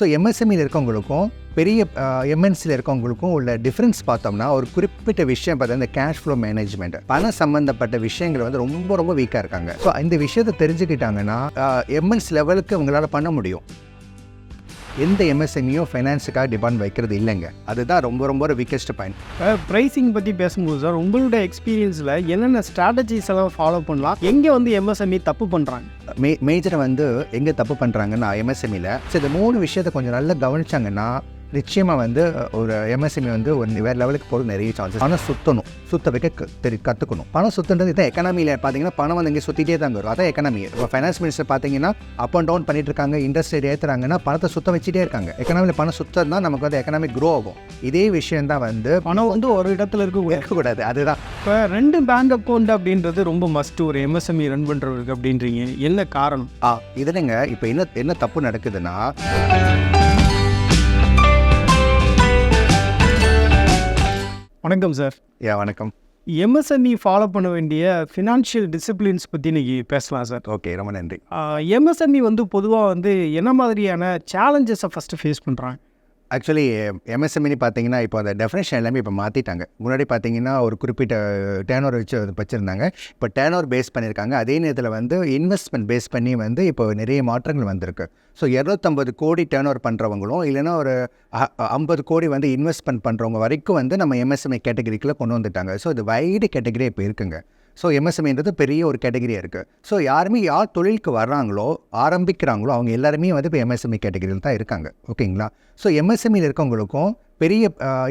So எம்எஸ்எம்இல இருக்கவங்களுக்கும் பெரிய எம்என்சியில் இருக்கவங்களுக்கும் உள்ள டிஃப்ரென்ஸ் பார்த்தோம்னா ஒரு குறிப்பிட்ட விஷயம் பார்த்தா இந்த கேஷ் ஃப்ளோ மேனேஜ்மெண்ட் பண சம்பந்தப்பட்ட விஷயங்கள் வந்து ரொம்ப ரொம்ப வீக்காக இருக்காங்க. ஸோ இந்த விஷயத்தை தெரிஞ்சுக்கிட்டாங்கன்னா எம்என்சி லெவலுக்கு அவங்களால பண்ண முடியும். எந்த எம்எஸ்எம்இயும் ஃபைனான்ஸுக்காக டிமாண்ட் வைக்கிறது இல்லைங்க. அதுதான் ரொம்ப ரொம்ப வீக்கஸ்ட் பாயிண்ட் ப்ரைஸிங் பற்றி பேசும்போது சார் உங்களுடைய எக்ஸ்பீரியன்ஸில் என்னென்ன ஸ்ட்ராட்டஜிஸ் எல்லாம் ஃபாலோ பண்ணலாம்? எங்கே வந்து எம்எஸ்எம்இ தப்பு பண்ணுறாங்க மே மேஜரை வந்து எங்கே தப்பு பண்ணுறாங்கன்னா எம்எஸ்எம்இல ஸோ இந்த மூணு விஷயத்தை கொஞ்சம் நல்லா கவனிச்சாங்கன்னா நிச்சயமாக வந்து ஒரு எம்எஸ்எம்இ வந்து ஒரு வேறு லெவலுக்கு போகிறது நிறைய சான்சஸ் பணம் சுற்றணும் சுத்த வைக்க தெரி கற்றுக்கணும் பணம் சுற்றுன்றது இதான் எக்கனாமியில் பார்த்தீங்கன்னா பணம் வந்து இங்கே சுற்றிட்டே தாங்க வரும். அதான் எக்கனாமி இப்போ ஃபைனான்ஸ் மினிஸ்டர் பார்த்தீங்கன்னா அப் அண்ட் டவுன் பண்ணிட்டு இருக்காங்க இன்ட்ரெஸ்ட் ரேட் ஏற்றுறாங்கன்னா பணத்தை சுத்த வச்சுட்டே இருக்காங்க. எக்கனாமியில் பணம் சுத்தம் தான் நமக்கு வந்து எக்கனாமிக் க்ரோ ஆகும். இதே விஷயம் தான் வந்து பணம் வந்து ஒரு இடத்துல இருக்கக்கூடாது இருக்கக்கூடாது அதுதான். இப்போ ரெண்டு பேங்க் அக்கௌண்ட் அப்படின்றது ரொம்ப மஸ்ட் ஒரு எம்எஸ்எம்இ ரன் பண்ணுறவருக்கு அப்படின்றீங்க. என்ன காரணம்? ஆ இதுலங்க இப்போ என்ன என்ன தப்பு நடக்குதுன்னா வணக்கம் சார் ஏ வணக்கம். எம்எஸ்எம்இ ஃபாலோ பண்ண வேண்டிய ஃபினான்ஷியல் டிசிப்ளின்ஸ் பற்றி இன்னைக்கு பேசலாம் சார் ஓகே ரொம்ப நன்றி. எம்எஸ்எம்இ வந்து பொதுவாக வந்து என்ன மாதிரியான சேலஞ்சஸை ஃபஸ்ட்டு ஃபேஸ் பண்ணுறாங்க ஆக்சுவலி எம்எஸ்எம்இனி பார்த்தீங்கன்னா இப்போ அந்த டெஃபினேஷன் எல்லாமே இப்போ மாற்றிட்டாங்க முன்னாடி பார்த்தீங்கன்னா ஒரு குறிப்பிட்ட டேனோர் வச்சு அது வச்சுருந்தாங்க. இப்போ டேனோர் பேஸ் பண்ணியிருக்காங்க அதே நேரத்தில் வந்து இன்வெஸ்ட்மெண்ட் பேஸ் பண்ணி வந்து இப்போ நிறைய மாற்றங்கள் வந்திருக்கு. ஸோ இரநூத்தம்பது கோடி டேர்ன் பண்ணுறவங்களும் இல்லைன்னா ஒரு ஐம்பது கோடி வந்து இன்வெஸ்ட்மெண்ட் பண்ணுறவங்க வரைக்கும் வந்து நம்ம எம்எஸ்எம்ஐ கேட்டகரிக்குள்ளே கொண்டு வந்துட்டாங்க. ஸோ இது வைடு கேட்டகரி இப்போ இருக்குங்க. ஸோ எம்எஸ்எம்இன்றது பெரிய ஒரு கேட்டகரியாக இருக்குது ஸோ யாருமே யார் தொழிலுக்கு வர்றாங்களோ ஆரம்பிக்கிறாங்களோ அவங்க எல்லாருமே வந்து இப்போ எம்எஸ்எம்இ கேட்டகரியில் தான் இருக்காங்க. ஓகேங்களா ஸோ எம்எஸ்எம்இல இருக்கவங்களுக்கும் பெரிய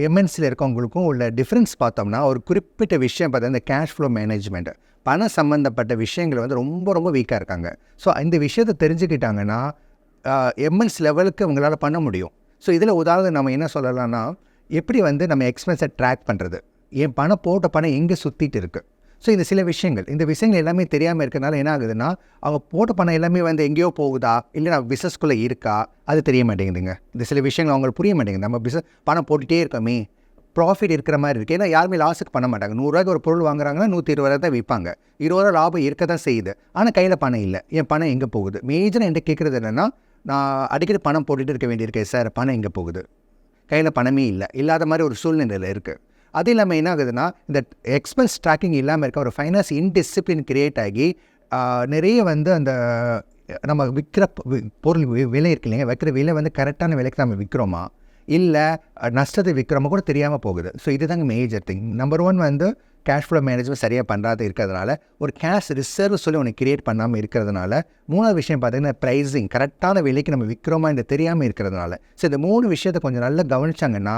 எம்என்சியில் இருக்கவங்களுக்கும் உள்ள டிஃப்ரென்ஸ் பார்த்தோம்னா ஒரு குறிப்பிட்ட விஷயம் பார்த்தா இந்த கேஷ் ஃப்ளோ மேனேஜ்மெண்ட் பண சம்மந்தப்பட்ட விஷயங்கள் வந்து ரொம்ப ரொம்ப வீக்காக இருக்காங்க. ஸோ இந்த விஷயத்தை தெரிஞ்சுக்கிட்டாங்கன்னா எம்என்ஸ் லெவலுக்கு அவங்களால பண்ண முடியும். ஸோ இதில் உதாரணம் நம்ம என்ன சொல்லலாம்னா எப்படி வந்து நம்ம எக்ஸ்பென்ஸை ட்ராக் பண்ணுறது என் பணம் போட்ட பணம் எங்கே சுற்றிட்டு இருக்குது ஸோ இந்த சில விஷயங்கள் இந்த விஷயங்கள் எல்லாமே தெரியாமல் இருக்கிறனால என்ன ஆகுதுன்னா அவங்க போட்ட பணம் எல்லாமே வந்து எங்கேயோ போகுதா? இல்லை நான் பிஸ்னஸ்குள்ளே இருக்கா? அது தெரிய மாட்டேங்குதுங்க. இந்த சில விஷயங்கள் அவங்களுக்கு புரிய மாட்டேங்குது. நம்ம பிஸ்னஸ் பணம் போட்டுகிட்டே இருக்கோமே. ப்ராஃபிட் இருக்கிற மாதிரி இருக்குது ஏன்னா யாருமே லாஸுக்கு பண்ண மாட்டாங்க. நூறுரூவாய்க்கு ஒரு பொருள் வாங்குறாங்கன்னா நூற்றி இருபது ரூபா தான் விற்பாங்க. இருபது ரூபா லாபம் இருக்க தான் செய்யுது. ஆனால் கையில் பணம் இல்லை. என் பணம் எங்கே போகுது? மேஜராக என்கிட்ட கேட்குறது என்னென்னா நான் அடிக்கடி பணம் போட்டுகிட்டு இருக்க வேண்டியிருக்கேன் சார் பணம் எங்கே போகுது? கையில் பணமே இல்லை. இல்லாத மாதிரி ஒரு சூழ்நிலையில் இருக்குது அது இல்லாமல் என்ன ஆகுதுன்னா இந்த எக்ஸ்பென்ஸ் ட்ராக்கிங் இல்லாமல் இருக்க ஒரு ஃபைனான்ஸ் இன்டிசிப்ளின் கிரியேட் ஆகி நிறைய வந்து அந்த நம்ம விற்கிற பொருள் விலை இருக்கு இல்லைங்க வைக்கிற விலை வந்து கரெக்டான விலைக்கு நம்ம விற்கிறோமா இல்லை நஷ்டத்தை விற்கிறோமா கூட தெரியாமல் போகுது. ஸோ இதுதாங்க மேஜர் திங் நம்பர் ஒன் வந்து கேஷ் ஃப்ளோ மேனேஜ்மெண்ட் சரியாக பண்ணுறாது இருக்கிறதுனால ஒரு கேஷ் ரிசர்வ் சொல்லி ஒன்று கிரியேட் பண்ணாமல் இருக்கிறதுனால மூணாவது விஷயம் பார்த்தீங்கன்னா ப்ரைஸிங் கரெக்டான விலைக்கு நம்ம விற்கிறோமா இந்த தெரியாமல் இருக்கிறதுனால. ஸோ இந்த மூணு விஷயத்தை கொஞ்சம் நல்லா கவனிச்சாங்கன்னா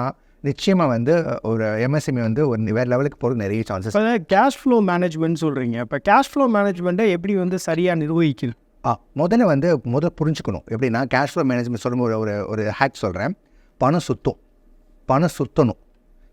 நிச்சயமாக வந்து ஒரு எம்எஸ்எம்இ வந்து ஒரு வேறு லெவலுக்கு போகிறது நிறைய சான்சஸ் கேஷ் ஃப்ளோ மேனேஜ்மெண்ட் சொல்கிறீங்க இப்போ கேஷ் ஃப்ளோ மேனேஜ்மெண்ட்டை எப்படி வந்து சரியாக நிர்வகிக்குது? ஆ முதல்ல வந்து முதல்ல புரிஞ்சுக்கணும். எப்படின்னா கேஷ் ஃப்ளோ மேனேஜ்மெண்ட் சொல்லும்போது ஒரு ஒரு ஹேக் சொல்கிறேன் பணம் சுத்தும். பணம் சுற்றணும்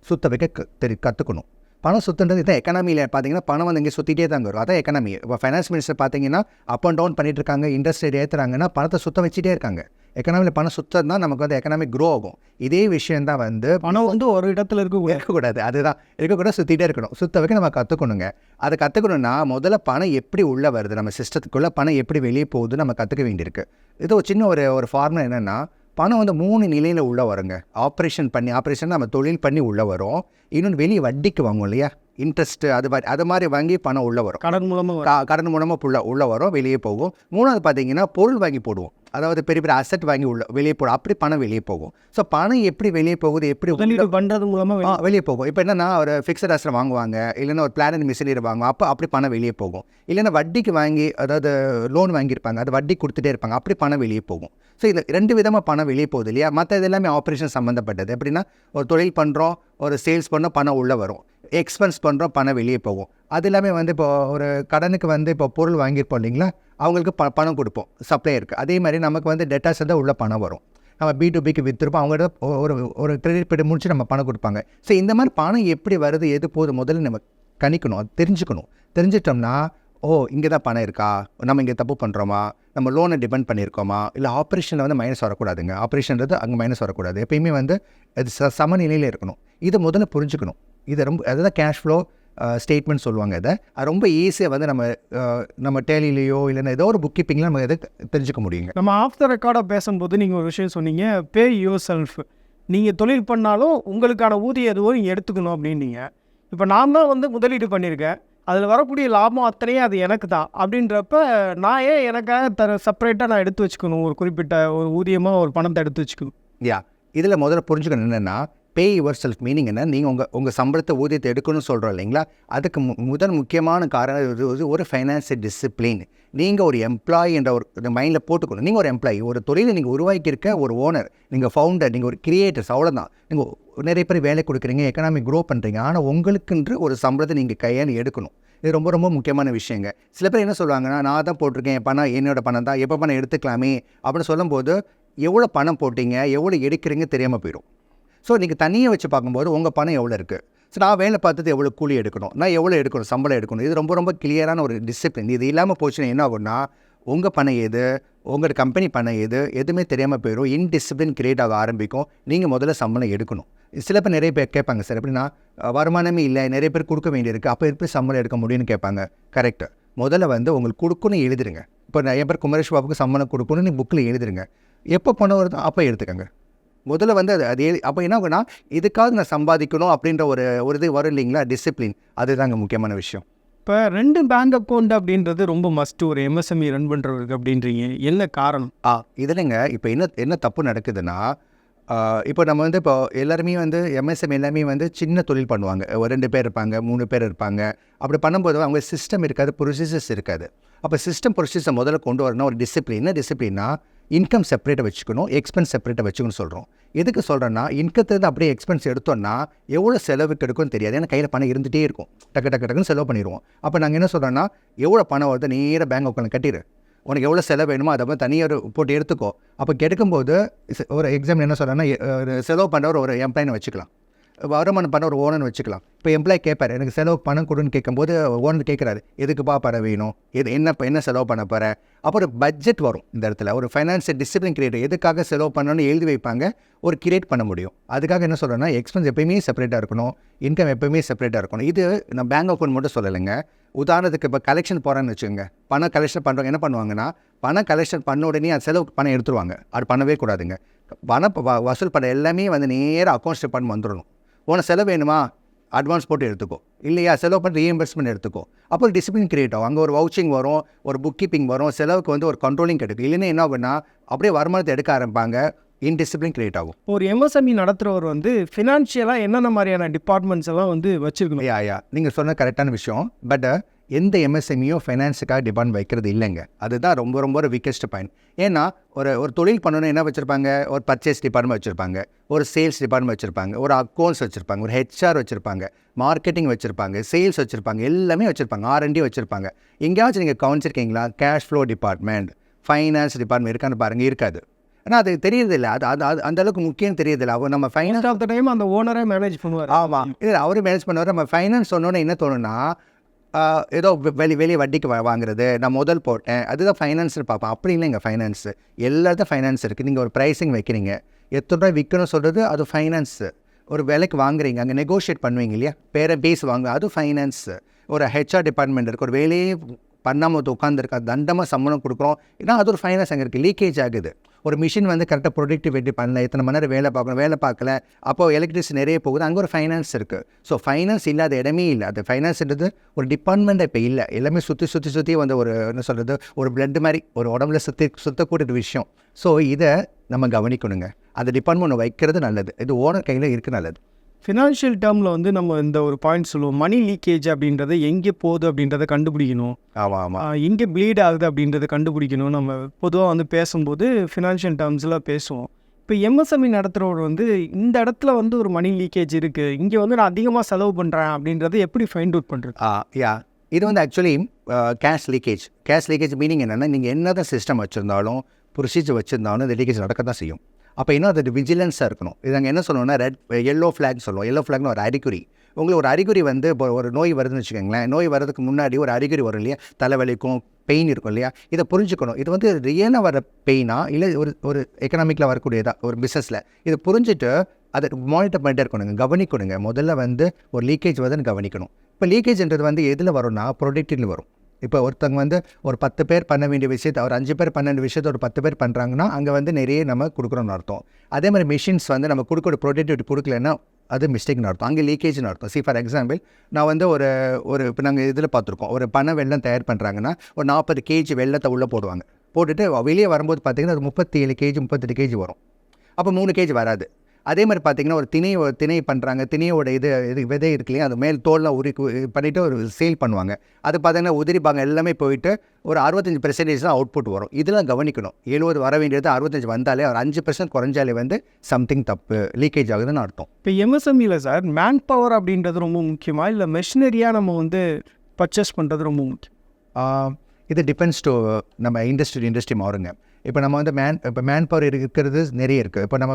சுத்த வைக்க தெரி கற்றுக்கணும் பணம் சுற்றுன்றது இதான் எக்கனாமியில் பார்த்தீங்கன்னா பணம் வந்து இங்கே சுற்றிட்டே தாங்க வரும். அதான் எக்கனாமி இப்போ ஃபைனான்ஸ் மினிஸ்டர் பார்த்தீங்கன்னா அப் அண்ட் டவுன் பண்ணிட்டு இருக்காங்க. இன்ட்ரெஸ்ட் ரேட் ஏற்றுறாங்கன்னா பணத்தை சுத்த வச்சுட்டே இருக்காங்க. எக்கனாமியில் பணம் சுத்தம் தான் நமக்கு வந்து எக்கனாமிக் க்ரோ ஆகும். இதே விஷயம் தான் வந்து பணம் வந்து ஒரு இடத்துல இருக்கக்கூடாது. இருக்கக்கூடாது. அதுதான். இருக்கக்கூடாது சுற்றிட்டே இருக்கணும். சுத்த வைக்க நம்ம கற்றுக்கணுங்க அதை கற்றுக்கணுன்னா முதல்ல பணம் எப்படி உள்ளே வருது? நம்ம சிஸ்டத்துக்குள்ளே பணம் எப்படி வெளியே போகுது நம்ம கற்றுக்க வேண்டியிருக்கு. இது ஒரு சின்ன ஒரு ஒரு ஃபார்முலா என்னென்னா பணம் வந்து மூணு நிலையில் உள்ளே வருங்க. ஆப்ரேஷன் பண்ணி ஆப்ரேஷன் நம்ம தொழில் பண்ணி உள்ளே வரும். இன்னொன்று வெளியே வட்டிக்கு வாங்கும் இல்லையா? இன்ட்ரெஸ்ட்டு அது மாதிரி அது மாதிரி வாங்கி பணம் உள்ளே வரும். கடன் மூலமாக கடன் மூலமாக உள்ள உள்ளே வரும் வெளியே போகும். மூணாவது பார்த்தீங்கன்னா பொருள் வாங்கி போடுவோம். அதாவது பெரிய பெரிய அசெட் வாங்கி உள்ள வெளியே போடும். அப்படி பணம் வெளியே போகும். ஸோ பணம் எப்படி வெளியே போகுது எப்படி முதலீடு பண்ணுறது மூலமாக வெளியே போகும். இப்போ என்னன்னா ஒரு ஃபிக்ஸட் அசட் வாங்குவாங்க இல்லைன்னா ஒரு பிளான் மிஷினரி வாங்குவோம் அப்போ அப்படி பணம் வெளியே போகும். இல்லைன்னா வட்டிக்கு வாங்கி அதாவது லோன் வாங்கியிருப்பாங்க அது வட்டி கொடுத்துட்டே இருப்பாங்க அப்படி பணம் வெளியே போகும். ஸோ இந்த ரெண்டு விதமாக பணம் வெளியே போகுது இல்லையா? மற்ற இது எல்லாமே ஆப்ரேஷன் சம்மந்தப்பட்டது எப்படின்னா ஒரு தொழில் பண்ணுறோம் ஒரு சேல்ஸ் பண்ணோம் பணம் உள்ளே வரும். எக்ஸ்பென்ஸ் பண்ணுறோம் பணம் வெளியே போகும். அது எல்லாமே வந்து இப்போ ஒரு கடனுக்கு வந்து இப்போ பொருள் வாங்கியிருப்போம் இல்லைங்களா? அவங்களுக்கு ப பணம் கொடுப்போம். சப்ளையருக்கு அதே மாதிரி நமக்கு வந்து டெட்டாஸ் இருந்தால் உள்ள பணம் வரும். நம்ம பி டு பிக்கு விற்றுருப்போம் அவங்கள்ட்ட ஒரு ஒரு கிரெடிட் பீரியட் முடிச்சு நம்ம பணம் கொடுப்பாங்க. ஸோ இந்த மாதிரி பணம் எப்படி வருது எது போகுது முதல்ல நம்ம கணிக்கணும் அது தெரிஞ்சுக்கணும். தெரிஞ்சிட்டோம்னா ஓ இங்கே தான் பணம் இருக்கா? நம்ம இங்கே தப்பு பண்ணுறோமா நம்ம லோனை டிபெண்ட் பண்ணியிருக்கோமா? இல்லை ஆப்ரேஷனில் வந்து மைனஸ் வரக்கூடாதுங்க. ஆப்ரேஷன்றது அங்கே மைனஸ் வரக்கூடாது. எப்பயுமே வந்து அது ச சமநிலையில் இருக்கணும். இதை முதல்ல புரிஞ்சுக்கணும். இது ரொம்ப அதுதான் கேஷ் ஃப்ளோ ஸ்டேட்மெண்ட் சொல்லுவாங்க இதை. அது ரொம்ப ஈஸியாக வந்து நம்ம நம்ம டேலிலேயோ இல்லைன்னா ஏதோ ஒரு புக் கீப்பிங்கில் நம்ம எதை தெரிஞ்சுக்க முடியுங்க. நம்ம ஆஃப் த ரெக்கார்டாக பேசும்போது நீங்கள் ஒரு விஷயம் சொன்னீங்க பே யுவர் செல்ஃப் நீங்கள் தொழில் பண்ணாலும் உங்களுக்கான ஊதியம் எதுவோ நீங்கள் எடுத்துக்கணும் அப்படின்னீங்க. இப்போ நான் தான் வந்து முதலீடு பண்ணியிருக்கேன். அதில் வரக்கூடிய லாபம் அத்தனையும் அது எனக்கு தான். அப்படின்றப்ப நான் ஏன் எனக்காக தர செப்பரேட்டாக நான் எடுத்து வச்சுக்கணும்? ஒரு குறிப்பிட்ட ஒரு ஊதியமாக ஒரு பணத்தை எடுத்து வச்சுக்கணும். யா இதில் முதல்ல புரிஞ்சுக்கணும் என்னென்னா பே யுவர் செல்ஃப் மீனிங் என்ன? நீங்கள் உங்கள் உங்கள் சம்பளத்தை ஊதியத்தை எடுக்கணும்னு சொல்கிறோம் இல்லைங்களா? அதுக்கு மு முதல் முக்கியமான காரணம் இது ஒரு ஃபைனான்சியல் டிசிப்ளின் நீங்கள் ஒரு எம்ப்ளாயி என்ற ஒரு மைண்டில் போட்டுக்கணும். நீங்கள் ஒரு எம்ப்ளாயி ஒரு தொழிலை நீங்கள் உருவாக்கியிருக்க ஒரு ஓனர் நீங்கள் ஃபவுண்டர் நீங்கள் ஒரு கிரியேட்டர்ஸ் அவ்வளோதான் நீங்கள் நிறைய பேர் வேலை கொடுக்குறீங்க எக்கனாமிக் க்ரோ பண்ணுறீங்க ஆனால் உங்களுக்குன்று ஒரு சம்பளத்தை நீங்கள் கையால் எடுக்கணும். இது ரொம்ப ரொம்ப முக்கியமான விஷயங்க. சில பேர் என்ன சொல்லுவாங்கன்னா நான் தான் போட்டிருக்கேன். பணம் என்னோட பணம் தான் எப்போ பணம் எடுத்துக்கலாமே? அப்படின்னு சொல்லும்போது எவ்வளோ பணம் போட்டீங்க எவ்வளோ எடுக்கிறீங்க தெரியாமல் போயிடும். ஸோ நீங்கள் தனியாக வச்சு பார்க்கும்போது உங்கள் பணம் எவ்வளோ இருக்குது ஸோ நான் வேலை பார்த்தது எவ்வளோ கூலி எடுக்கணும்? நான் எவ்வளோ எடுக்கணும்? சம்பளம் எடுக்கணும்? இது ரொம்ப ரொம்ப கிளியரான ஒரு டிசிப்ளின் இது இல்லாமல் போச்சுன்னா என்ன ஆகும்னா உங்கள் பணம் எது? உங்களோட கம்பெனி பணம் எது? எதுவுமே தெரியாமல் போயிடும் இன்டிசிப்ளின் கிரியேட் ஆக ஆரம்பிக்கும். நீங்கள் முதல்ல சம்பளம் எடுக்கணும். சில பேர் நிறைய பேர் கேட்பாங்க சார் எப்படின்னா வருமானமே இல்லை. நிறைய பேர் கொடுக்க வேண்டியிருக்கு. அப்போ எப்படி சம்பளம் எடுக்க முடியும்னு கேட்பாங்க. கரெக்டு முதல்ல வந்து உங்களுக்கு கொடுக்கணும் எழுதிருங்க. இப்போ நிறைய பேர் குமரேஷ் பாபுக்கு சம்பளம் கொடுக்கணும்னு புக்கில் எழுதிருங்க. எப்போ பணம் வருதோ அப்போ எடுத்துக்கங்க. முதல்ல வந்து அது அது அப்போ என்ன ஆகுனா இதுக்காக நான் சம்பாதிக்கணும் அப்படின்ற ஒரு ஒரு இது வரும் இல்லைங்களா? டிசிப்ளின் அதுதாங்க முக்கியமான விஷயம். இப்போ ரெண்டு பேங்க் அக்கௌண்ட் அப்படின்றது ரொம்ப மஸ்ட் ஒரு எம்எஸ்எம்இ ரன் பண்ணுறவருக்கு அப்படின்றீங்க. என்ன காரணம்? ஆ இதுலங்க இப்போ என்ன என்ன தப்பு நடக்குதுன்னா இப்போ நம்ம வந்து இப்போ எல்லாருமே வந்து எம்எஸ்எம் எல்லாமே வந்து சின்ன தொழில் பண்ணுவாங்க. ஒரு ரெண்டு பேர் இருப்பாங்க மூணு பேர் இருப்பாங்க. அப்படி பண்ணும்போது அவங்க சிஸ்டம் இருக்காது ப்ரொசீஜர்ஸ் இருக்காது. அப்போ சிஸ்டம் ப்ரொசீஜர் முதல்ல கொண்டு வரணும் ஒரு டிசிப்ளின் என்ன டிசிப்ளின்னா இன்கம் செப்பரேட்டாக வச்சுக்கணும் எக்ஸ்பென்ஸ் செப்பரேட்டாக வச்சுக்கணும்னு சொல்கிறோம் எதுக்கு சொல்கிறேன்னா இன்கத்துலேருந்து அப்படியே எக்ஸ்பென்ஸ் எடுத்தோம்னா எவ்வளோ செலவுக்கு எடுக்கும்னு தெரியாது. ஏன்னா கையில் பணம் இருந்துகிட்டே இருக்கும். டக்கு டக்கு டக்குன்னு செலவு பண்ணிடுவோம். அப்போ நாங்கள் என்ன சொல்கிறோன்னா எவ்வளோ பணம் வருது நேராக பேங்க் அக்கௌண்ட் கட்டிடு. உனக்கு எவ்வளோ செலவு வேணுமோ அதை மாதிரி தனியாக ஒரு போட்டு எடுத்துக்கோ. அப்போ கெடுக்கும்போது ஒரு எக்ஸாம் என்ன சொல்கிறேன்னா செலவு பண்ணுற ஒரு ஒரு எம்ப்ளாயினை வச்சுக்கலாம். வருமானம் பண்ண ஒரு ஓனர்னு வச்சுக்கலாம். இப்போ எம்ப்ளாய் கேட்பார் எனக்கு செலவு பணம் கொடுன்னு கேட்கும்போது ஓனர் கேட்குறாரு எதுக்குப்பா பணம் வேணும்? எது என்ன என்ன செலவு பண்ண போகிற அப்போ ஒரு பட்ஜெட் வரும் இந்த இடத்துல. ஒரு ஃபைனான்சியல் டிசிப்ளின் கிரியேட் எதுக்காக செலவு பண்ணணும்னு எழுதி வைப்பாங்க ஒரு கிரியேட் பண்ண முடியும். அதுக்காக என்ன சொல்கிறேன்னா எக்ஸ்பென்ஸ் எப்பயுமே செப்பரேட்டாக இருக்கணும் இன்கம் எப்பயுமே செப்பரேட்டாக இருக்கணும். இது நான் பேங்க் அக்கௌண்ட் மட்டும் சொல்லலைங்க. உதாரணத்துக்கு இப்போ கலெக்ஷன் போகிறேன்னு வச்சுக்கோங்க. பணம் கலெக்ஷன் பண்ணுறவங்க என்ன பண்ணுவாங்கன்னா பணம் கலெக்ஷன் பண்ண உடனே அது செலவுக்கு பணம் எடுத்துருவாங்க. அது பண்ணவே கூடாதுங்க. பணம் வ- வசூல் பண்ண எல்லாமே வந்து நேராக அக்கௌண்ட்ஸ் டிபார்ட்மெண்ட் வந்துடணும் உனக்கு செலவு வேணுமா? அட்வான்ஸ் போட்டு எடுத்துக்கோ. இல்லையா? செலவு பண்ணி ரீஎம்பர்ஸ்மெண்ட் எடுத்துக்கோ. அப்போ டிசிப்ளின் கிரியேட் ஆகும். அங்கே ஒரு வவுச்சிங் வரும் ஒரு புக் கீப்பிங் வரும் செலவுக்கு வந்து ஒரு கண்ட்ரோலிங் கிடைக்கும். இல்லைன்னா என்ன ஆகும்னா அப்படியே வருமானத்தை எடுக்க ஆரம்பிப்பாங்க. இன்டிசிப்ளின் கிரியேட் ஆகும். ஒரு எம்எஸ்எம்இ நடத்துகிறவர் வந்து ஃபினான்ஷியலாக என்னென்ன மாதிரியான டிபார்ட்மெண்ட்ஸ் எல்லாம் வந்து வச்சுருக்கணும்? ஐயா ஐயா நீங்கள் சொன்ன கரெக்டான விஷயம். பட் எந்த எம்எஸ்எம்இயும் ஃபைனான்ஸுக்காக டிபார்ட் வைக்கிறது இல்லைங்க. அதுதான் ரொம்ப ரொம்ப ஒரு வீக்கஸ்ட் பாயிண்ட் ஏன்னா ஒரு ஒரு தொழில் பண்ணணும் என்ன வச்சுருப்பாங்க? ஒரு பர்ச்சேஸ் டிபார்ட்மெண்ட் வச்சுருப்பாங்க. ஒரு சேல்ஸ் டிபார்ட்மெண்ட் வச்சுருப்பாங்க. ஒரு அக்கௌண்ட்ஸ் வச்சுருப்பாங்க. ஒரு ஹெச்ஆர் வச்சுருப்பாங்க. மார்க்கெட்டிங் வச்சுருப்பாங்க. சேல்ஸ் வச்சுருப்பாங்க. எல்லாமே வச்சுருப்பாங்க. ஆர்என்டி வச்சுருப்பாங்க. எங்கேயாச்சும் நீங்கள் கவனிச்சிருக்கீங்களா? Cash flow department finance department இருக்கான்னு பாருங்கள் இருக்காது. ஆனால் அது தெரியறதில்ல. அது அது அது அந்த அளவுக்கு முக்கியம் தெரியறதில்ல. அவர் நம்ம ஃபைனான்ஸ் ஆஃப் த டைம் அந்த ஓனரே மேனேஜ் பண்ணுவார். ஆமாம் இல்லை அவரு மேனேஜ் பண்ணுவார். நம்ம ஃபைனான்ஸ் சொன்னோன்னே என்ன தோணுன்னா ஏதோ வெளி வெளியே வட்டிக்கு வா- வாங்குறது. நான் முதல் போட்டேன். அதுதான் ஃபைனான்ஸில் பார்ப்பேன் அப்படி இல்லைங்க ஃபைனான்ஸு எல்லாத்தையும் ஃபைனான்ஸ் இருக்குது நீங்கள் ஒரு ப்ரைஸிங் வைக்கிறீங்க. எத்தனை ரூபாய் விற்கணும் சொல்கிறது அது ஃபைனான்ஸு ஒரு விலைக்கு வாங்குறீங்க. அங்கே நெகோஷியேட் பண்ணுவீங்க இல்லையா? பேரை பேஸ் வாங்க அது ஃபைனான்ஸு ஒரு ஹெச்ஆர் டிபார்ட்மெண்ட் இருக்குது ஒரு வேலையே பண்ணாமல் உட்காந்துருக்கா தண்டமாக சம்பளம் கொடுக்குறோம். ஏன்னா அது ஒரு ஃபைனான்ஸ் அங்கே இருக்குது லீக்கேஜ் ஆகுது. ஒரு மிஷின் வந்து கரெக்டாக ப்ரொடக்டிவிட்டி பண்ணல எத்தனை மணி நேரம் வேலை பார்க்கணும் வேலை பார்க்கல அப்போ எலக்ட்ரிசிட்டி நிறைய போகுது அங்கே ஒரு ஃபைனான்ஸ் இருக்குது ஸோ ஃபைனான்ஸ் இல்லாத இடமே இல்லை. அது ஃபைனான்ஸ்ன்றது ஒரு டிபார்ட்மெண்ட் இப்போ இல்லை. எல்லாமே சுற்றி சுற்றி சுற்றி வந்து ஒரு என்ன சொல்கிறது ஒரு பிளட் மாதிரி ஒரு உடம்புல சுற்றி சுத்தக்கூடிய ஒரு விஷயம். ஸோ இதை நம்ம கவனிக்கணுங்க. அந்த டிபார்ட்மெண்ட் வைக்கிறது நல்லது. இது ஓனர் கையில் இருக்குது நல்லது. ஃபினான்ஷியல் டேர்மில் வந்து நம்ம இந்த ஒரு பாயிண்ட் சொல்லுவோம். மணி லீக்கேஜ் அப்படின்றது எங்கே போகுது அப்படின்றத கண்டுபிடிக்கணும். ஆமாம் ஆமாம் எங்கே ப்ளீட் ஆகுது அப்படின்றத கண்டுபிடிக்கணும். நம்ம பொதுவாக வந்து பேசும்போது ஃபினான்ஷியல் டேர்ம்ஸில் பேசுவோம். இப்போ எம்எஸ்எம்இ நடத்துகிறவர் வந்து இந்த இடத்துல வந்து ஒரு மணி லீக்கேஜ் இருக்குது இங்கே வந்து நான் அதிகமாக செலவு பண்ணுறேன் அப்படின்றத எப்படி ஃபைண்ட் அவுட் பண்ணுறது யா. இது வந்து actually cash leakage cash leakage meaning என்னென்னா நீங்கள் என்ன தான் சிஸ்டம் வச்சுருந்தாலும் ப்ரொசீஜர் வச்சுருந்தாலும் இந்த லீக்கேஜ் நடக்க தான் செய்யும். அப்போ இன்னும் அது விஜிலன்ஸாக இருக்கணும். இது நாங்கள் என்ன சொல்லணும்னா ரெட் எல்லோ ஃப்ளாக் சொல்லுவோம். எல்லோ ஃப்ளாக்னு ஒரு அறிகுறி. உங்களுக்கு ஒரு அறிகுறி வந்து இப்போ ஒரு நோய் வருதுன்னு வச்சுக்கோங்களேன் நோய் வர்றதுக்கு முன்னாடி ஒரு அறிகுறி வரும் இல்லையா? தலைவலிக்கும் பெயின் இருக்கும் இல்லையா? இதை புரிஞ்சுக்கணும். இது வந்து ரியலாக வர பெயினா இல்லை ஒரு ஒரு எக்கனாமிக்கில் வரக்கூடியதா? ஒரு பிஸ்னஸில் இதை புரிஞ்சுட்டு அதை மானிட்டர் பண்ணிட்டே இருக்கணுங்க. கவனிக்கணுங்க. முதல்ல வந்து ஒரு லீக்கேஜ் வருதுன்னு கவனிக்கணும். இப்போ லீக்கேஜ்ன்றது வந்து எதில் வரும்னா ப்ரொடக்டிவ்ல வரும். இப்போ ஒருத்தவங்க வந்து ஒரு பத்து பேர் பண்ண வேண்டிய விஷயத்தை ஒரு அஞ்சு பேர் பன்னெண்டு விஷயத்தை ஒரு பத்து பேர் பண்ணுறாங்கன்னா அங்கே வந்து நிறைய நம்ம கொடுக்குறோம்னு அர்த்தம். அதே மாதிரி மிஷின்ஸ் வந்து நம்ம கொடுக்குற ப்ரொடக்டிவிட்டி கொடுக்கலன்னா அது மிஸ்டேக்னு அர்த்தம். அங்கே லீக்கேஜ்னு அர்த்தம். சி ஃபார் எக்ஸாம்பிள் நான் வந்து ஒரு ஒரு இப்போ நாங்கள் இதில் பார்த்துருக்கோம். ஒரு பனை வெள்ளம் தயார் பண்ணுறாங்கன்னா ஒரு நாற்பது கேஜி வெள்ளத்தை உள்ளே போடுவாங்க. போட்டுட்டு வெளியே வரும்போது பார்த்திங்கன்னா அது முப்பத்தி ஏழு கேஜி முப்பத்தெட்டு கேஜி வரும். அப்போ மூணு கேஜி வராது. அதே மாதிரி பார்த்தீங்கன்னா ஒரு திணை திணை பண்ணுறாங்க திணையோட இது இது விதை இருக்கு இல்லையா? அது மேல் தோல்லாம் உரி பண்ணிவிட்டு ஒரு சேல் பண்ணுவாங்க. அது பார்த்தீங்கன்னா உதிரிப்பாங்க எல்லாமே போயிட்டு ஒரு அறுபத்தஞ்சு பெர்சன்டேஜ் தான் அவுட்புட் வரும். இதெல்லாம் கவனிக்கணும். எழுபது வர வேண்டியது அறுபத்தஞ்சு வந்தாலே ஒரு அஞ்சு பர்சன்ட் குறைஞ்சாலே வந்து சம்திங் தப்பு லீக்கேஜ் ஆகுதுன்னு அர்த்தம். இப்போ எம்எஸ்எம்இல சார் மேன் பவர் அப்படின்றது ரொம்ப முக்கியமா? இல்லை மெஷினரியாக நம்ம வந்து பர்ச்சேஸ் பண்ணுறது ரொம்ப முக்கியம்? இது டிபெண்ட்ஸ் டு நம்ம இண்டஸ்ட்ரி இண்டஸ்ட்ரி மாறுங்க. இப்போ நம்ம வந்து மேன் இப்போ மேன் பவர் இருக்கிறது நிறைய இருக்குது இப்போ நம்ம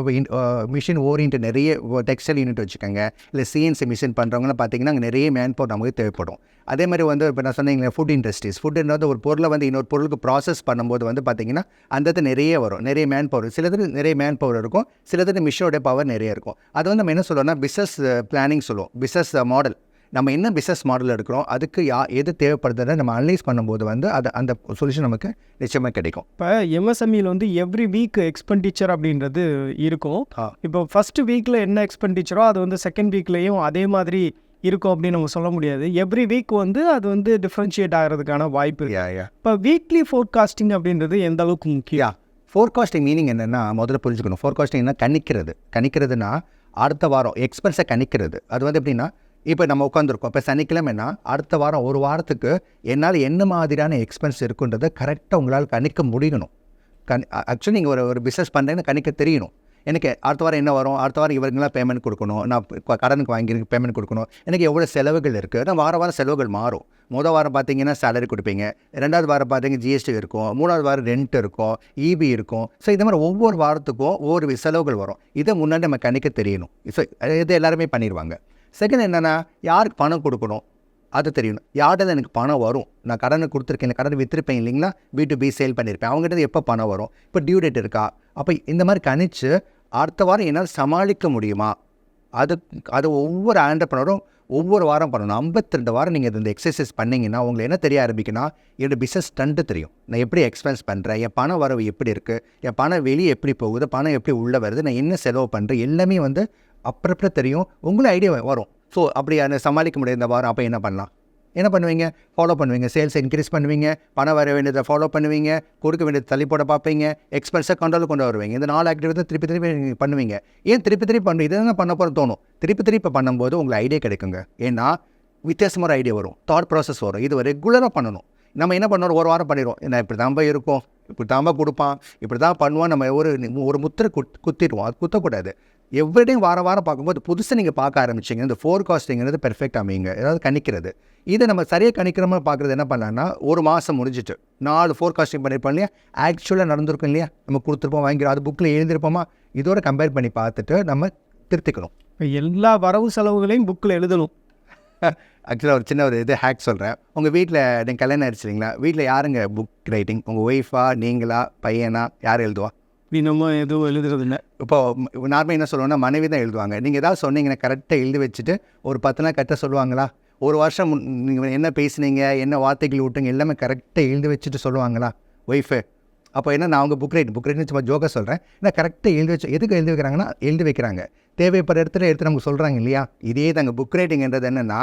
மிஷின் ஓரியன்ட் நிறைய டெக்ஸ்டைல் யூனிட் வச்சுக்கோங்க. இல்லை சிஎன்சி மிஷின் பண்ணுறவங்களாம் பார்த்தீங்கன்னா அங்கே நிறைய மேன் பவர் நமக்கு தேவைப்படும். அதே மாதிரி வந்து இப்போ நான் சொன்னீங்களே ஃபுட் இண்டஸ்ட்ரீஸ் ஃபுட்ன்றது ஒரு பொருளை வந்து இன்னொரு பொருளுக்கு ப்ராசஸ் பண்ணும்போது வந்து பார்த்தீங்கன்னா அந்த இது நிறைய வரும். நிறைய மேன் பவர் சிலது நிறைய மேன் பவர் இருக்கும் சிலது மிஷினோட பவர் நிறைய இருக்கும். அது வந்து நம்ம என்ன சொல்லுவோம்னா பிஸ்னஸ் பிளானிங் சொல்லுவோம். பிஸ்னஸ் மாடல் நம்ம என்ன பிஸ்னஸ் மாடல் எடுக்கிறோம் அதுக்கு யா எது தேவைப்படுறதை நம்ம அனலைஸ் பண்ணும்போது வந்து அது அந்த சொல்யூஷன் நமக்கு நிச்சயமாக கிடைக்கும். இப்போ எம்எஸ்எம்இல வந்து எவ்ரி வீக் எக்ஸ்பெண்டிச்சர் அப்படின்றது இருக்கும். இப்போ ஃபர்ஸ்ட் வீக்கில் என்ன எக்ஸ்பெண்டிச்சரோ அது வந்து செகண்ட் வீக்லேயும் அதே மாதிரி இருக்கும் அப்படின்னு நம்ம சொல்ல முடியாது. எவ்ரி வீக் வந்து அது வந்து டிஃப்ரென்ஷியேட் ஆகிறதுக்கான வாய்ப்பு இப்போ வீக்லி ஃபோர்காஸ்டிங் அப்படின்றது எந்த அளவுக்கு முக்கியம்? ஃபோர்காஸ்டிங் மீனிங் என்னென்னா முதல்ல புரிஞ்சுக்கணும். ஃபோர்காஸ்டிங்னா கணிக்கிறது. கணிக்கிறதுனா அடுத்த வாரம் எக்ஸ்பென்ஸை கணிக்கிறது. அது வந்து எப்படின்னா இப்போ நம்ம உட்காந்துருக்கோம் இப்போ சனிக்கிழமைனா அடுத்த வாரம் ஒரு வாரத்துக்கு என்னால் என்ன மாதிரியான எக்ஸ்பென்ஸ் இருக்குன்றதை கரெக்டாக உங்களால் கணிக்க முடியணும். கண் ஆக்சுவலி நீங்கள் ஒரு ஒரு பிஸ்னஸ் பண்ணுறீங்கன்னு கணிக்க தெரியணும். எனக்கு அடுத்த வாரம் என்ன வரும்? அடுத்த வாரம் இவருங்களாம் பேமெண்ட் கொடுக்கணும். நான் கடனுக்கு வாங்கி பேமெண்ட் கொடுக்கணும். எனக்கு எவ்வளோ செலவுகள் இருக்குது நான் வார வாரம் செலவுகள் மாறும். முதல் வாரம் பார்த்தீங்கன்னா சேலரி கொடுப்பீங்க. ரெண்டாவது வாரம் பார்த்தீங்கன்னா ஜிஎஸ்டி இருக்கும். மூணாவது வாரம் ரெண்ட் இருக்கும். இபி இருக்கும். ஸோ இந்த மாதிரி ஒவ்வொரு வாரத்துக்கும் ஒவ்வொரு செலவுகள் வரும். இதை முன்னாடி நம்ம கணிக்க தெரியணும். ஸோ இது எல்லாருமே பண்ணிடுவாங்க. செகண்ட் என்னென்னா யாருக்கு பணம் கொடுக்கணும்? அது தெரியணும் யார்கிட்ட எனக்கு பணம் வரும்? நான் கடனை கொடுத்துருக்கேன் கடனை விற்றுருப்பேன் இல்லைங்களா? பி டு பி சேல் பண்ணியிருப்பேன். அவங்ககிட்ட எப்போ பணம் வரும்? இப்போ டியூ டேட் இருக்கா? அப்போ இந்த மாதிரி கணிச்சு அடுத்த வாரம் என்னால் சமாளிக்க முடியுமா? அது அது ஒவ்வொரு ஆண்டர்பனரும் ஒவ்வொரு வாரம் பண்ணணும். ஐம்பத்தி ரெண்டு வாரம் நீங்கள் இந்த எக்ஸசைஸ் பண்ணிங்கன்னா உங்களுக்கு என்ன தெரிய ஆரம்பிக்குன்னா என்னோடய பிஸ்னஸ் ஸ்டண்ட்டு தெரியும். நான் எப்படி எக்ஸ்பென்ஸ் பண்ணுறேன் என் பண வரவு எப்படி இருக்குது என் பணம் வெளியே எப்படி போகுது? பணம் எப்படி உள்ளே வருது? நான் என்ன செலவு பண்ணுறேன் எல்லாமே வந்து அப்புறம் தெரியும் உங்களும் ஐடியா வரும். ஸோ அப்படி அதை சமாளிக்க முடியாத வாரம் அப்போ என்ன பண்ணலாம்? என்ன பண்ணுவீங்க? ஃபாலோ பண்ணுவீங்க. சேல்ஸ் இன்க்ரீஸ் பண்ணுவீங்க. பணம் வர வேண்டியதை ஃபாலோ பண்ணுவீங்க. கொடுக்க வேண்டியதை தள்ளி போட பார்ப்பீங்க. எக்ஸ்பென்ஸை கண்ட்ரோல் கொண்டு வருவீங்க. இந்த நாலு ஆக்டிவிட்டி திருப்பி திருப்பி நீங்கள் பண்ணுவீங்க. ஏன் திருப்பி திருப்பி பண்ணு இதை தான் பண்ண போகிற தோணும். திருப்பி திருப்பி பண்ணும்போது உங்களுக்கு ஐடியா கிடைக்குங்க. ஏன்னா வித்தியாசமான ஐடியா வரும். தாட் ப்ராசஸ் வரும். இது ரெகுலராக பண்ணணும். நம்ம என்ன பண்ணுறோம் ஒரு வாரம் பண்ணிடுவோம் நான் இப்படி போய் இருக்கும். இப்படி தாம்பா கொடுப்பான். இப்படி தான் பண்ணுவான். நம்ம ஒரு ஒரு முத்திரை குத் குத்திடுவோம். அது குத்தக்கூடாது. எவ்ரிடே வாரம் வாரம் பார்க்கும்போது புதுசாக நீங்கள் பார்க்க ஆரம்பிச்சிங்க. இந்த ஃபோர்காஸ்டிங்கிறது பெர்ஃபெக்ட் அமைங்க ஏதாவது கணிக்கிறது. இதை நம்ம சரியாக கணிக்கிற மாதிரி பார்க்குறது என்ன பண்ணலாம்னா ஒரு மாதம் முடிஞ்சிட்டு நாலு ஃபோர்காஸ்டிங் பண்ணியிருப்போம் இல்லையா? ஆக்சுவலாக நடந்திருக்கும் இல்லையா? நம்ம கொடுத்துருப்போம் வாங்கிக்கிறோம் அது புக்கில் எழுதியிருப்போமா? இதோட கம்பேர் பண்ணி பார்த்துட்டு நம்ம திருத்திக்கணும். எல்லா வரவு செலவுகளையும் புக்கில் எழுதணும். ஆக்சுவலாக ஒரு சின்ன ஒரு இது ஹேக் சொல்கிறேன் உங்கள் வீட்டில் நீங்கள் கல்யாணம் ஆயிடுச்சிங்களா வீட்டில் யாருங்க புக் ரைட்டிங் உங்கள் ஒய்ஃபா நீங்களா? பையனா? யார் எழுதுவா? நீ நம்ம எதுவும் எழுதுறதில்ல. இப்போ நார்மலாக என்ன சொல்லுவோம்னா மனைவி தான் எழுதுவாங்க. நீங்கள் ஏதாவது சொன்னீங்கன்னா கரெக்டாக எழுதி வச்சுட்டு ஒரு பத்து நாள் கரெக்டாக சொல்லுவாங்களா? ஒரு வருஷம் நீங்கள் என்ன பேசுனீங்க என்ன வார்த்தைகள் விட்டுங்க எல்லாமே கரெக்டாக எழுதி வச்சுட்டு சொல்லுவாங்களா? ஒய்ஃபு அப்போ என்ன நான் அவங்க புக் ரைட் புக் ரைட்னு சும்மா ஜோக்காக சொல்கிறேன் ஏன்னா கரெக்டாக எழுதி வச்சு எதுக்கு எழுதி வைக்கிறாங்கன்னா எழுதி வைக்கிறாங்க. தேவைப்படுற இடத்துல எடுத்து நமக்கு சொல்கிறாங்க இல்லையா? இதே தாங்க புக் ரைட்டிங்கிறது என்னென்னா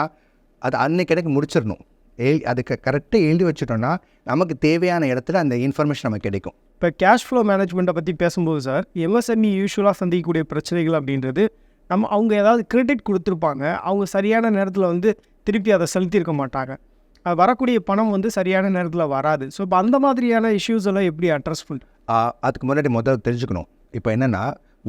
அது அன்னைக்கு எனக்கு முடிச்சிடணும். எழு அதுக்கு கரெக்டாக எழுதி வச்சுட்டோம்னா நமக்கு தேவையான இடத்துல அந்த இன்ஃபர்மேஷன் நமக்கு கிடைக்கும். இப்போ கேஷ் ஃப்ளோ மேனேஜ்மெண்ட்டை பற்றி பேசும்போது சார் எம்எஸ்எம்இ யூஸ்வலாக சந்திக்கக்கூடிய பிரச்சனைகள் அப்படின்றது நம்ம அவங்க ஏதாவது கிரெடிட் கொடுத்துருப்பாங்க அவங்க சரியான நேரத்தில் வந்து திருப்பி அதை செலுத்தியிருக்க மாட்டாங்க. அது வரக்கூடிய பணம் வந்து சரியான நேரத்தில் வராது. ஸோ இப்போ அந்த மாதிரியான இஷ்யூஸ் எல்லாம் எப்படி அட்ரஸ் பண்ணு அதுக்கு முன்னாடி முதல்ல தெரிஞ்சுக்கணும். இப்போ என்னென்னா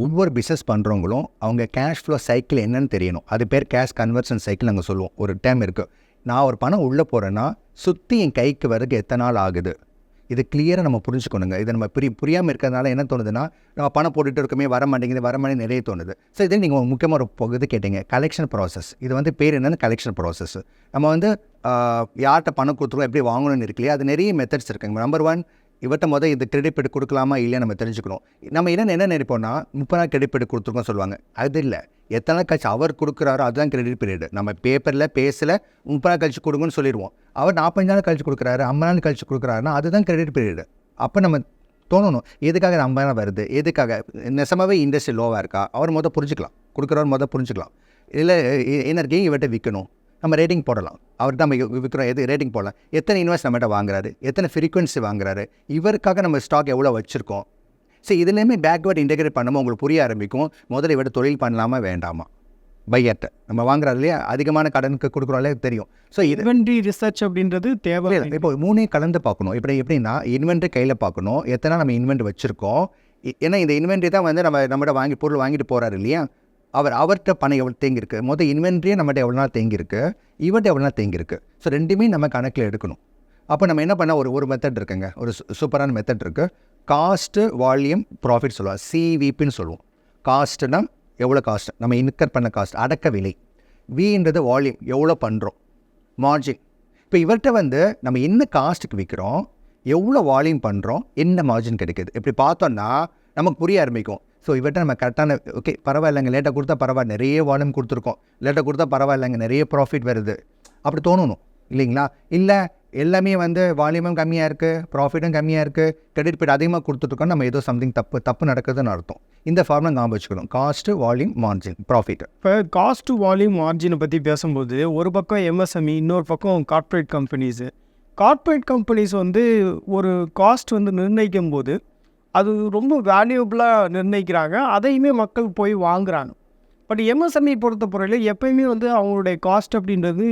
ஒவ்வொரு பிஸ்னஸ் பண்ணுறவங்களும் அவங்க கேஷ் ஃப்ளோ சைக்கிள் என்னன்னு தெரியணும். அது பேர் கேஷ் கன்வர்ஷன் சைக்கிள் நாங்கள் சொல்லுவோம். ஒரு டைம் இருக்குது நான் ஒரு பணம் உள்ளே போகிறேன்னா சுற்றி என் கைக்கு வரதுக்கு எத்தனை நாள் ஆகுது? இது கிளியராக நம்ம புரிஞ்சுக்கணுங்க. இது நம்ம புரிய புரியாமல் இருக்கிறதுனால என்ன தோணுதுன்னா நம்ம பணம் போட்டுட்டு இருக்கமே வர மாட்டேங்குது வர மாட்டேங்குது நிறைய தோணுது. ஸோ இது நீங்கள் முக்கியமாக ஒரு பகுதி கேட்டீங்க. கலெக்ஷன் ப்ராசஸ் இது வந்து பேர் என்னென்னு கலெக்ஷன் ப்ராசஸ் நம்ம வந்து யார்கிட்ட பணம் கொடுத்துருவோம் எப்படி வாங்கணும்னு இருக்கு இல்லையா? அது நிறைய மெத்தட்ஸ் இருக்குங்க. நம்பர் ஒன் இவர்கிட்ட முதல் இது கிரெடிட் பெட் கொடுக்கலாமா இல்லையா நம்ம தெரிஞ்சுக்கணும். நம்ம என்ன என்ன நினைப்போம்னா முப்பது நாள் கிரெடிட் பெட் கொடுத்துருக்கோம் சொல்லுவாங்க. அது இல்லை. எத்தனை நாள் கழிச்சு அவர் கொடுக்குறாரோ அதுதான் கிரெடிட் பீரியடு நம்ம பேப்பரில் பேசல முப்பது நாள் கழிச்சு கொடுங்கன்னு சொல்லிடுவோம். அவர் நாற்பஞ்சு நாள் கழிச்சு கொடுக்குறாரு ஐம்பது நாள் கழிச்சு கொடுக்குறாருன்னா அதுதான் கிரெடிட் பீரியடு அப்போ நம்ம தோணணும். எதுக்காக ஐம்பது நாள் வருது? எதுக்காக? நெசமாகவே இண்டஸ்ட்ரி லோவாக இருக்கா? அவர் மொதல் புரிஞ்சுக்கலாம். கொடுக்குறவர் மொதல் புரிஞ்சுக்கலாம். இல்லை என்ன இருக்கே இவர்கிட்ட விற்கணும் நம்ம ரேட்டிங் போடலாம். அவர்கிட்ட நம்ம வி- விற்கிறோம் எது ரேட்டிங் போடலாம்? எத்தனை இன்வெஸ்ட் நம்மகிட்ட வாங்குறாரு? எத்தனை ஃப்ரீக்வன்சி வாங்குறாரு? இவருக்காக நம்ம ஸ்டாக் எவ்வளோ வச்சுருக்கோம்? சரி இதுலேயுமே பேக்வேர்ட் இன்டெகிரேட் பண்ணும்போது உங்களுக்கு புரிய ஆரம்பிக்கும். முதல்ல இவர்கிட்ட தொழில் பண்ணலாமா வேண்டாமா? பையர்ட்ட நம்ம வாங்குறாரு இல்லையா? அதிகமான கடனுக்கு கொடுக்குறோம் இல்லையா? தெரியும். ஸோ இன்வென்ட்ரி ரிசர்ச் அப்படின்றது தேவை இல்லை இப்போ மூணே கலந்து பார்க்கணும். இப்படி எப்படின்னா இன்வென்ட்ரி கையில் பார்க்கணும். எத்தனை நம்ம இன்வென்ட் வச்சுருக்கோம்? ஏன்னா இந்த இன்வென்ட்ரி தான் வந்து நம்ம நம்மகிட்ட வாங்கி பொருள் வாங்கிட்டு போகிறாரு இல்லையா? அவர் அவர்கிட்ட பணம் எவ்வளோ தேங்கியிருக்கு? மொதல் இன்வென்ட்ரியே நம்மகிட்ட எவ்வளோ நாள் தேங்கியிருக்கு? இவர்கிட்ட எவ்வளோ நாள் தேங்கியிருக்கு? ஸோ ரெண்டுமே நம்ம கணக்கில் எடுக்கணும். அப்போ நம்ம என்ன பண்ண ஒரு ஒரு மெத்தட் இருக்குங்க. ஒரு சு- சூப்பரான மெத்தட் இருக்குது காஸ்ட்டு வால்யூம் ப்ராஃபிட் சொல்லுவோம். சிவிபின்னு சொல்லுவோம். காஸ்ட்டுனா எவ்வளோ காஸ்ட் நம்ம இன்கர் பண்ண காஸ்ட் அடக்க விலை. வின்றது வால்யூம் எவ்வளோ பண்ணுறோம் மார்ஜின் இப்போ இவர்கிட்ட வந்து நம்ம என்ன காஸ்ட்டுக்கு விற்கிறோம் எவ்வளோ வால்யூம் பண்ணுறோம் என்ன மார்ஜின் கிடைக்குது? இப்படி பார்த்தோன்னா நமக்கு புரிய ஆரம்பிக்கும். ஸோ இவர்கிட்ட நம்ம கரெக்டான ஓகே பரவாயில்லைங்க லேட்டாக கொடுத்தா பரவாயில்ல. நிறைய வால்யூம் கொடுத்துருக்கோம். லேட்டாக கொடுத்தா பரவாயில்லைங்க நிறைய ப்ராஃபிட் வருது. அப்படி தோணணும் இல்லைங்களா? இல்லை எல்லாமே வந்து வால்யூமும் கம்மியாக இருக்குது ப்ராஃபிட்டும் கம்மியாக இருக்குது கிரெடிட் பீட் அதிகமாக கொடுத்துட்ருக்கோம் நம்ம ஏதோ சம்திங் தப்பு தப்பு நடக்குதுன்னு அர்த்தம். இந்த ஃபார்மில் ஞாபகம் வச்சுக்கணும். காஸ்ட்டு வால்யூம் மார்ஜின் ப்ராஃபிட் இப்போ காஸ்ட் வால்யூம் மார்ஜினை பற்றி பேசும்போது ஒரு பக்கம் எம்எஸ்எம்இ இன்னொரு பக்கம் கார்ப்பரேட் கம்பெனிஸு கார்ப்பரேட் கம்பெனிஸ் வந்து ஒரு காஸ்ட் வந்து நிர்ணயிக்கும் போது அது ரொம்ப வேல்யூபிளாக நிர்ணயிக்கிறாங்க. அதையுமே மக்கள் போய் வாங்குறாங்க. பட் எம்எஸ்எம்இ பொறுத்த பொறுத்தவரையில் எப்பயுமே வந்து அவங்களுடைய காஸ்ட் அப்படின்றது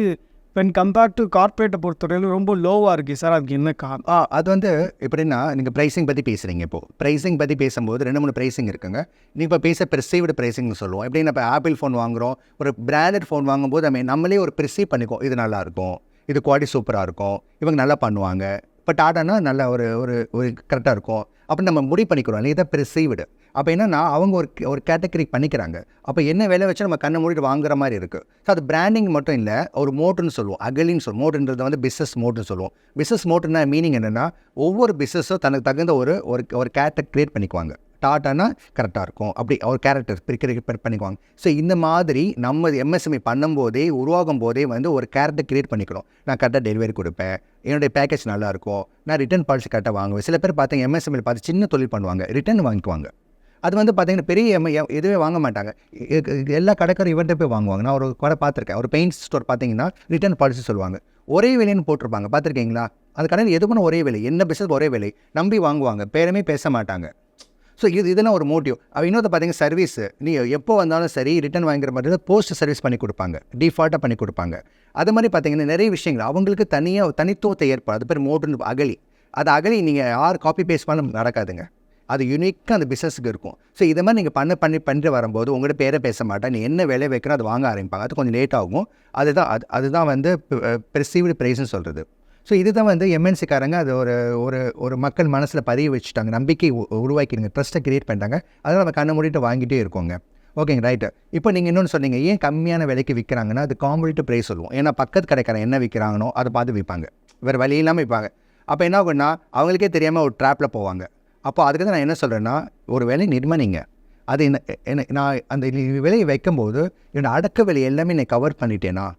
வென் கம்பேர்ட் டு கார்ப்பரேட்டை பொறுத்தவரையில் ரொம்ப லோவாக இருக்குது சார் அதுக்கு என்ன கா ஆ அது வந்து எப்படின்னா நீங்கள் ப்ரைஸிங் பற்றி பேசுகிறீங்க இப்போது ப்ரைஸிங் பற்றி பேசும்போது ரெண்டு மூணு ப்ரைஸிங் இருக்குங்க. நீங்கள் இப்போ பேச பெர்சீவ்டு ப்ரைஸிங்னு சொல்லுவோம். எப்படின்னா இப்போ ஆப்பிள் ஃபோன் வாங்குறோம். ஒரு பிராண்டட் ஃபோன் வாங்கும்போது நம்ம நம்மளே ஒரு ப்ரிசீவ் பண்ணிக்கோ இது நல்லா இருக்கும். இது குவாலிட்டி சூப்பராக இருக்கும். இவங்க நல்லா பண்ணுவாங்க. இப்போ டாடானா நல்ல ஒரு ஒரு ஒரு கரெக்டாக இருக்கும். அப்போ நம்ம முடிவு பண்ணிக்கிறோம். இல்லையா இதை பெர்சீவ்டு அப்போ என்னன்னா அவங்க ஒரு ஒரு கேட்டகரி பண்ணிக்கிறாங்க. அப்போ என்ன வேலை வச்சு நம்ம கண்ணை மூடிட்டு வாங்குற மாதிரி இருக்குது ஸோ அது பிராண்டிங் மட்டும் இல்லை ஒரு மோட்டுன்னு சொல்லுவோம். அகலின்னு சொல்லுவோம். மோட்டுன்றது வந்து பிஸ்னஸ் மோட்டுன்னு சொல்லுவோம். பிஸ்னஸ் மோட்டுன்னா மீனிங் என்னென்னா ஒவ்வொரு பிஸ்னஸும் தனக்கு தகுந்த ஒரு ஒரு ஒரு க்ரியேட் பண்ணிக்குவாங்க. டாட்டானா கரெக்டாக இருக்கும். அப்படி ஒரு கேரக்டர் பிரிக்கிற பண்ணிக்குவாங்க. ஸோ இந்த மாதிரி நம்ம எம்எஸ்எம்இ பண்ணும்போதே உருவாகும் போதே வந்து ஒரு கேரக்டர் க்ரியேட் பண்ணிக்கணும். நான் கரெக்டாக டெலிவரி கொடுப்பேன். என்னுடைய பேக்கேஜ் நல்லாயிருக்கும். நான் ரிட்டர்ன் பாலிசி கரெக்டாக வாங்குவேன். சில பேர் பார்த்தீங்க எம்எஸ்எம்இ பார்த்து சின்ன தொழில் பண்ணுவாங்க. ரிட்டர்ன் வாங்கிக்குவாங்க. அது வந்து பார்த்தீங்கன்னா பெரிய எம் எதுவுமே வாங்க மாட்டாங்க. எல்லா கடைக்காரும் இவர்கிட்ட போய் வாங்குவாங்க. நான் ஒரு கடை பார்த்துருக்கேன். ஒரு பெயிண்ட் ஸ்டோர் பார்த்தீங்கன்னா ரிட்டர்ன் பாலிசி சொல்லுவாங்க. ஒரே விலைன்னு போட்டிருப்பாங்க. பார்த்துருக்கீங்களா? அது கடையில் எதுக்குன்னு ஒரே விலை. என்ன பிஸ்னஸ் ஒரே விலை. நம்பி வாங்குவாங்க. பேருமே பேச மாட்டாங்க. ஸோ இது இதெல்லாம் ஒரு மோட்டிவ். அவள் இன்னொரு பார்த்தீங்கன்னா சர்வீஸ் நீ எப்போ வந்தாலும் சரி ரிட்டர்ன் வாங்குற மாதிரி போஸ்ட் சர்வீஸ் பண்ணி கொடுப்பாங்க. டிஃபால்ட்டாக பண்ணி கொடுப்பாங்க. அது மாதிரி பார்த்தீங்கன்னா நிறைய விஷயங்கள். அவங்களுக்கு தனியாக தனித்துவத்தை ஏற்படும். அது பேர் மோட்ரு அகலி. அது அகலி நீங்கள் யார் காப்பி பேஸ்ட் பண்ண நடக்காதுங்க. அது யூனிக்காக அந்த பிஸ்னஸுக்கு இருக்கும். ஸோ இதை மாதிரி நீங்கள் பண்ண பண்ணி பண்ணிட்டு வரும்போது உங்கள்கிட்ட பேரை பேச மாட்டேன். நீ என்ன விலை வைக்கணும் அது வாங்க ஆரம்பிப்பாங்க. அது கொஞ்சம் லேட் ஆகும். அதுதான் அது அதுதான் வந்து பெர்சீவ்டு ப்ரைஸ்னு சொல்கிறது ஸோ இதுதான் வந்து எம்என்சிக்காரங்க அது ஒரு ஒரு ஒரு மக்கள் மனசில் பதிய வச்சுட்டாங்க. நம்பிக்கை உ- உருவாக்கிடுங்க. ட்ரஸ்ட்டை கிரியேட் பண்ணிட்டாங்க. அதை நம்ம கண்ணை மூடிட்டு வாங்கிட்டே இருக்கோங்க. ஓகேங்க ரைட்டு இப்போ நீங்கள் இன்னொன்று சொன்னீங்க. ஏன் கம்மியான விலைக்கு விற்கிறாங்கன்னா அது காம்படிட்டிவ் ப்ரைஸ் சொல்லுவோம். ஏன்னா பக்கத்து கடைக்காரன் என்ன விற்கிறாங்களோ அதை பார்த்து விற்பாங்க. வேறு வழி இல்லாமல் விற்பாங்க. அப்போ என்ன ஆகும்னா அவங்களுக்கே தெரியாமல் ஒரு ட்ராப்பில் போவாங்க. அப்போ அதுக்கு தான் நான் என்ன சொல்கிறேன்னா ஒரு விலை நிர்மணிங்க. அது என்ன என்ன நான் அந்த விலையை வைக்கும்போது என்னோட அடக்க விலை எல்லாமே நான் கவர் பண்ணிட்டேனா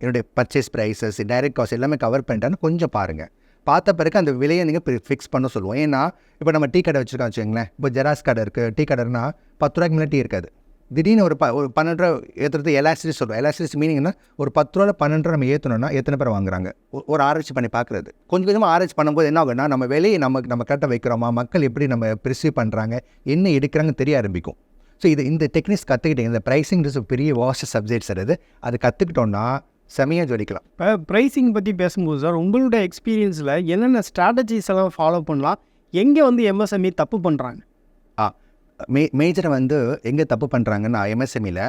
என்னுடைய பர்ச்சேஸ் ப்ரைஸஸ் டைரக்ட் காஸ்ட் எல்லாமே கவர் பண்ணிட்டான்னு கொஞ்சம் பாருங்கள் பார்த்த பிறகு அந்த விலையை நீங்கள் ஃபிக்ஸ் பண்ண சொல்லுவோம். ஏன்னா இப்போ நம்ம டீ கடை வச்சுருக்கோம் வச்சுங்களேன் இப்போ ஜெராக்ஸ் கடை இருக்குது டீ கடைனா பத்து ரூபாய்க்கு மேலே டீ இருக்காது. திடீர்னு ஒரு ப ஒரு பன்னெண்டு ரூபா ஏற்றுறது எலாஸ்டிஸ் சொல்லுவோம் எலாஸ்டிஸ் மீனிங்னா ஒரு பத்து ரூபாவில் பன்னெண்டு ரூபா நம்ம ஏற்றணும்னா எத்தனை பேர் வாங்குறாங்க? ஒரு ஆராய்ச்சி பண்ணி பார்க்குறது. கொஞ்சம் கொஞ்சமாக ஆராய்ச்சி பண்ணும்போது என்ன ஆகும்னா நம்ம விலையை நம்ம நம்ம கரெக்டாக வைக்கிறோமா? மக்கள் எப்படி நம்ம ப்ரிசீவ் பண்ணுறாங்க என்ன எடுக்கிறாங்கன்னு தெரிய ஆரம்பிக்கும். ஸோ இது இந்த டெக்னிக்ஸ் கற்றுக்கிட்டீங்க இந்த ப்ரைஸிங் பெரிய வாஸ்ட் சப்ஜெக்ட்ஸ் அது அது கற்றுக்கிட்டோன்னா செமையாக ஜொலிக்கலாம். இப்போ ப்ரைஸிங் பற்றி பேசும்போது சார் உங்களுடைய எக்ஸ்பீரியன்ஸில் என்னென்ன ஸ்ட்ராட்டஜிஸ் எல்லாம் ஃபாலோ பண்ணலாம்? எங்கே வந்து எம்எஸ்எம்இ தப்பு பண்ணுறாங்க ஆ மே மேஜரை வந்து எங்கே தப்பு பண்ணுறாங்கன்னா எம்எஸ்எம்இல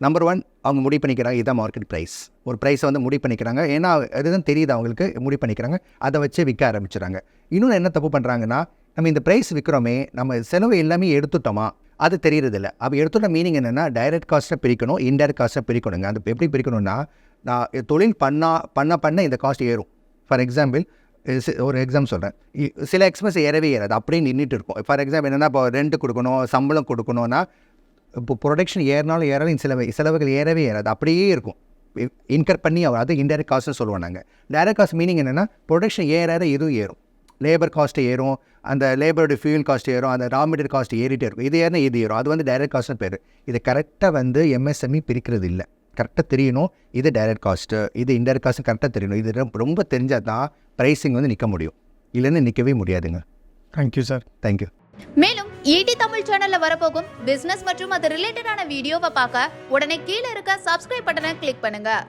நம்பர் ஒன் அவங்க முடிவு பண்ணிக்கிறாங்க இதான் மார்க்கெட் ப்ரைஸ் ஒரு ப்ரைஸை வந்து முடிவு பண்ணிக்கிறாங்க ஏன்னா அதுதான் தெரியுது அவங்களுக்கு முடிவு பண்ணிக்கிறாங்க அதை வச்சு விற்க ஆரம்பிச்சிடுறாங்க இன்னொன்று என்ன தப்பு பண்ணுறாங்கன்னா நம்ம இந்த ப்ரைஸ் விற்கிறோமே நம்ம செலவு எல்லாமே எடுத்துட்டோமா அது தெரியறதில்ல. அப்போ எடுத்துட்ட மீனிங் என்னென்னா டைரக்ட் காஸ்ட்டை பிரிக்கணும் இன்டைரக்ட் காஸ்ட்டை பிரிக்கணுங்க. அது எப்படி பிரிக்கணும்னா நான் தொழில் பண்ணா பண்ண பண்ண இந்த காஸ்ட் ஏறும். ஃபார் எக்ஸாம்பிள் ஒரு எக்ஸாம் சொல்கிறேன் சில எக்ஸ்பென்ஸ் ஏறவே ஏறாது அப்படியே நின்றுட்டு இருக்கும் ஃபார் எக்ஸாம்பிள் என்னென்னா இப்போ ரெண்ட் கொடுக்கணும் சம்பளம் கொடுக்கணும்னா இப்போ ப்ரொடக்ஷன் ஏறினாலும் ஏறாலும் சில செலவுகள் ஏறவே ஏறாது. அப்படியே இருக்கும். இன்கர் பண்ணி அவர் அது இன்டைரக்ட் காஸ்ட்னு சொல்லுவோம் நாங்கள் டைரக்ட் காஸ்ட் மீனிங் என்னென்னா ப்ரொடக்ஷன் ஏறாத இதுவும் ஏறும். லேபர் காஸ்ட்டு ஏறும். அந்த லேபரோட ஃபியூல் காஸ்ட் ஏறும். அந்த ரா மெட்டீரியல் காஸ்ட் ஏறிட்டே இருக்கும். இது ஏறினா இது ஏறும். அது வந்து டைரக்ட் காஸ்ட்னு பேர். இது கரெக்டாக வந்து எம்எஸ்எம்இ பிரிக்கிறது இல்லை கரெக்டாக தெரியணும். இது டைரக்ட் காஸ்ட்டு இது இன்டைரக்ட் காஸ்ட்டு கரெக்டாக தெரியணும். இது ரொம்ப- ரொம்ப தெரிஞ்சால் தான் ப்ரைஸிங் வந்து நிற்க முடியும். இல்லைன்னு நிற்கவே முடியாதுங்க. Thank you sir thank you மேலும் ஈடி தமிழ் சேனல்ல வரப்போகும் பிசினஸ் மற்றும் அது ரிலேட்டடான வீடியோவை பார்க்க உடனே கீழே இருக்க சப்ஸ்கிரைப் பட்டனை கிளிக் பண்ணுங்க.